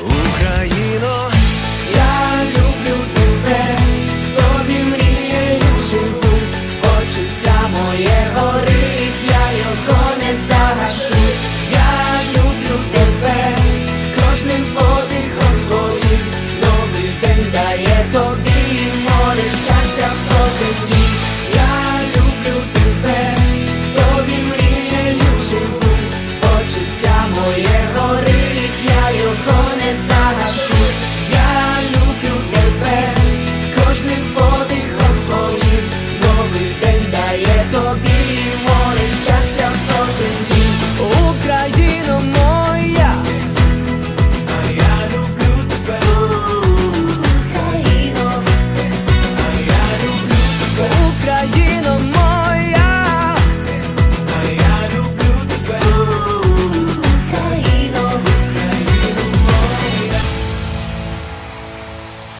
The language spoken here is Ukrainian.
Україно, Я люблю тебе, тобі мрією живу, почуття моє горить, я його не загашу. Я люблю тебе, кожним подихом своїм, новий день дає тобі, Україно.